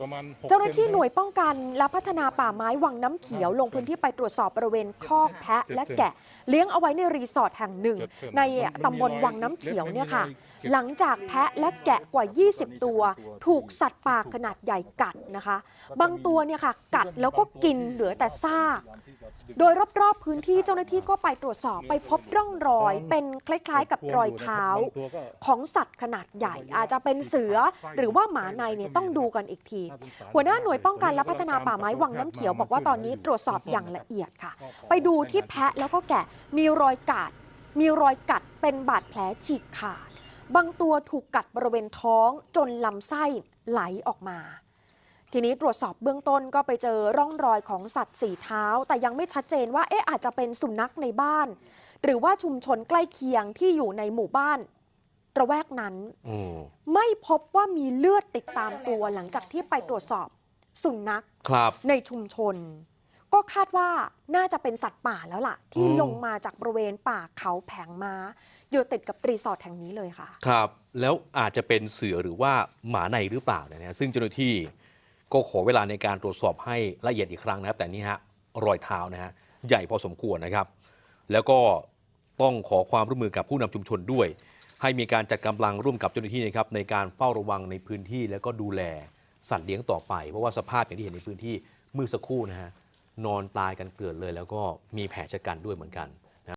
ประมาณ6เจ้าหน้าที่ซหน่วยป้องกันและพัฒนาป่าไม้วังน้ำเขียว ลงพื้นที่ไปตรวจสอบบริเวณคอกแพะและแกะ เลี้ยงเอาไว้ในรีสอร์ทแห่งหนึ่ง ในตำบลวังน้ำเขียวเนี่ยค่ะ หลังจากแพะและแกะกว่า 20 ตัว ถูกสัตว์ป่าขนาดใหญ่กัดนะคะ บางตัวเนี่ยค่ะ กัดแล้วก็กินเหลือแต่ซาก โดยรอบๆพื้นที่เจ้าหน้าที่ก็ไปตรวจสอบไปพบร่องรอย เป็นคล้ายๆ กับรอยเท้า ของสัตว์ขนาดใหญ่ อาจจะเป็นเสือหรือว่าหมาในเนี่ยต้องดูกันอีกทีหัวหน้าหน่วยป้องกันและพัฒนาป่าไม้วังน้ำเขียวบอกว่าตอนนี้ตรวจสอบอย่างละเอียดค่ะ ไปดูที่แพะแล้วก็แกะมีรอยกัดมีรอยกัดเป็นบาดแผลฉีกขาด บางตัวถูกกัดบริเวณท้องจนลำไส้ไหลออกมา ทีนี้ตรวจสอบเบื้องต้นก็ไปเจอร่องรอยของสัตว์สี่เท้า แต่ยังไม่ชัดเจนว่าเอ๊ะอาจจะเป็นสุนัขในบ้าน หรือว่าชุมชนใกล้เคียงที่อยู่ในหมู่บ้าน ระแวกนั้นอืมไม่พบว่ามีเลือดติดตามตัวหลังจากที่ไปตรวจสอบสุนัขครับในชุมชน ก็คาดว่าน่าจะเป็นสัตว์ป่าแล้วล่ะ ที่อืมลงมาจากบริเวณป่าเขาแผงม้า อยู่ติดกับรีสอร์ทแห่งนี้เลยค่ะ ครับ แล้วอาจจะเป็นเสือหรือว่าหมาในหรือเปล่าเนี่ยนะฮะซึ่งเจ้าหน้าที่ก็ขอเวลาในการตรวจสอบให้ละเอียดอีกครั้งนะครับ แต่นี่ฮะรอยเท้านะฮะใหญ่พอสมควรนะครับ แล้วก็ต้องขอความร่วมมือกับผู้นำชุมชนด้วย ให้มีการจัดกำลังร่วมกับเจ้าหน้าที่นะครับในการเฝ้าระวังในพื้นที่ แล้วก็ดูแลสัตว์เลี้ยงต่อไป เพราะว่าสภาพอย่างที่เห็นในพื้นที่เมื่อสักครู่นะฮะนอนตายกันเกลื่อนเลย แล้วก็มีแผลชะกันด้วยเหมือนกัน